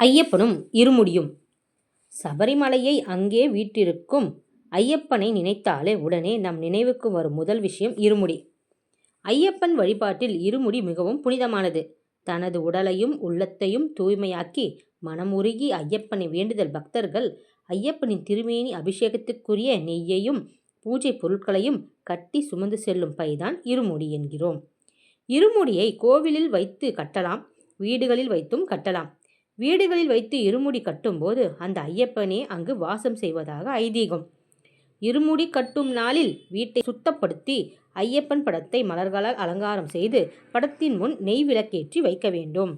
ஐயப்பனும் இருமுடியும். சபரிமலையை அங்கே வீட்டிருக்கும் ஐயப்பனை நினைத்தாலே உடனே நம் நினைவுக்கு வரும் முதல் விஷயம் இருமுடி. ஐயப்பன் வழிபாட்டில் இருமுடி மிகவும் புனிதமானது. தனது உடலையும் உள்ளத்தையும் தூய்மையாக்கி மனமுருகி ஐயப்பனை வேண்டுதல் பக்தர்கள் ஐயப்பனின் திருமேனி அபிஷேகத்துக்குரிய நெய்யையும் பூஜை பொருட்களையும் கட்டி சுமந்து செல்லும் பைதான் இருமுடி என்கிறோம். இருமுடியை கோவிலில் வைத்து கட்டலாம் வீடுகளில் வைத்தும் கட்டலாம். வீடுகளில் வைத்து இருமுடி கட்டும்போது அந்த ஐயப்பனே அங்கு வாசம் செய்வதாக ஐதீகம். இருமுடி கட்டும் நாளில் வீட்டை சுத்தப்படுத்தி ஐயப்பன் படத்தை மலர்களால் அலங்காரம் செய்து படத்தின் முன் நெய் விளக்கேற்றி வைக்க வேண்டும்.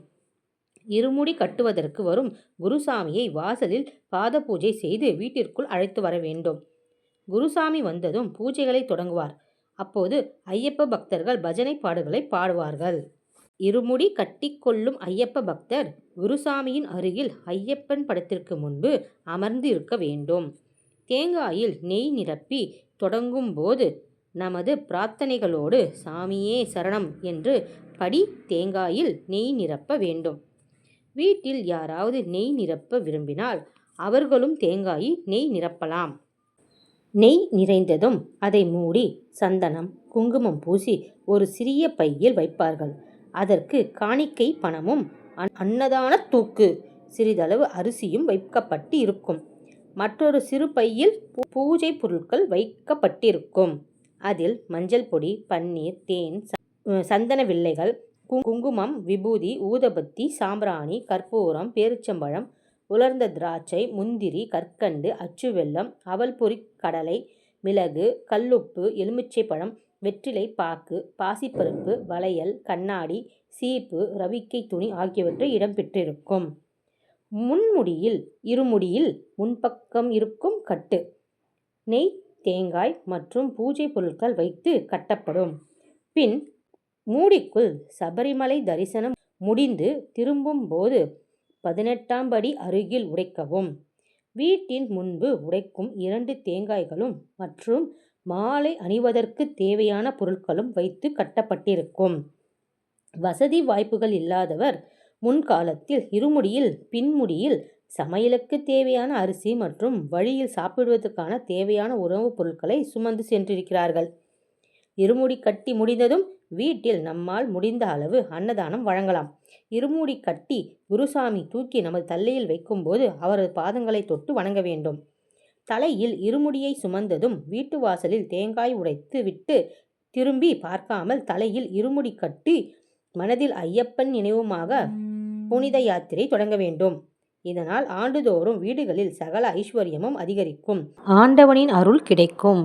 இருமுடி கட்டுவதற்கு வரும் குருசாமியை வாசலில் பாத பூஜை செய்து வீட்டிற்குள் அழைத்து வர வேண்டும். குருசாமி வந்ததும் பூஜைகளை தொடங்குவார். அப்போது ஐயப்ப பக்தர்கள் பஜனை பாடுகளை பாடுவார்கள். இருமுடி கட்டிக்கொள்ளும் ஐயப்ப பக்தர் குருசாமியின் அருகில் ஐயப்பன் படத்திற்கு முன்பு அமர்ந்து இருக்க வேண்டும். தேங்காயில் நெய் நிரப்பி தொடங்கும் போது நமது பிரார்த்தனைகளோடு சாமியே சரணம் என்று படி தேங்காயில் நெய் நிரப்ப வேண்டும். வீட்டில் யாராவது நெய் நிரப்ப விரும்பினால் அவர்களும் தேங்காயில் நெய் நிரப்பலாம். நெய் நிறைந்ததும் அதை மூடி சந்தனம் குங்குமம் பூசி ஒரு சிறிய பையில் வைப்பார்கள். அதற்கு காணிக்கை பணமும் அன்னதான தூக்கு சிறிதளவு அரிசியும் வைக்கப்பட்டு இருக்கும் மற்றொரு சிறு பையில் பூ- பூஜை பொருட்கள் வைக்கப்பட்டிருக்கும். அதில் மஞ்சள் பொடி பன்னீர் தேன் சந்தன வில்லைகள் கு- குங்குமம் விபூதி ஊதபத்தி சாம்பிராணி கற்பூரம் பேரிச்சம்பழம் உலர்ந்த திராட்சை முந்திரி கற்கண்டு அச்சு வெல்லம் அவல் பொறி கடலை மிளகு கல்லுப்பு எலுமிச்சை பழம் வெற்றிலை பாக்கு பாசிப்பருப்பு வளையல் கண்ணாடி சீப்பு ரவிக்கை துணி ஆகியவற்றை இடம்பெற்றிருக்கும் முன்முடியில் இருமுடியில் முன்பக்கம் இருக்கும் கட்டு. நெய் தேங்காய் மற்றும் பூஜை பொருட்கள் வைத்து கட்டப்படும். பின் மூடிக்குள் சபரிமலை தரிசனம் முடிந்து திரும்பும் போது பதினெட்டாம் படி அருகில் உடைக்கவும். வீட்டின் முன்பு உடைக்கும் இரண்டு தேங்காய்களும் மற்றும் மாலை அணிவதற்கு தேவையான பொருட்களும் வைத்து கட்டப்பட்டிருக்கும். வசதி வாய்ப்புகள் இல்லாதவர் முன்காலத்தில் இருமுடியில் பின்முடியில் சமையலுக்கு தேவையான அரிசி மற்றும் வழியில் சாப்பிடுவதற்கான தேவையான உணவுப் பொருட்களை சுமந்து சென்றிருக்கிறார்கள். இருமுடி கட்டி முடிந்ததும் வீட்டில் நம்மால் முடிந்த அளவு அன்னதானம் வழங்கலாம். இருமுடி கட்டி குருசாமி தூக்கி நமது தல்லையில் வைக்கும்போது அவரது பாதங்களை தொட்டு வணங்க வேண்டும். தலையில் இருமுடியை சுமந்ததும் வீட்டு வாசலில் தேங்காய் உடைத்து விட்டு திரும்பி பார்க்காமல் தலையில் இருமுடி கட்டி மனதில் ஐயப்பன் நினைவுமாக புனித யாத்திரை தொடங்க வேண்டும். இதனால் ஆண்டுதோறும் வீடுகளில் சகல ஐஸ்வர்யமும் அதிகரிக்கும். ஆண்டவனின் அருள் கிடைக்கும்.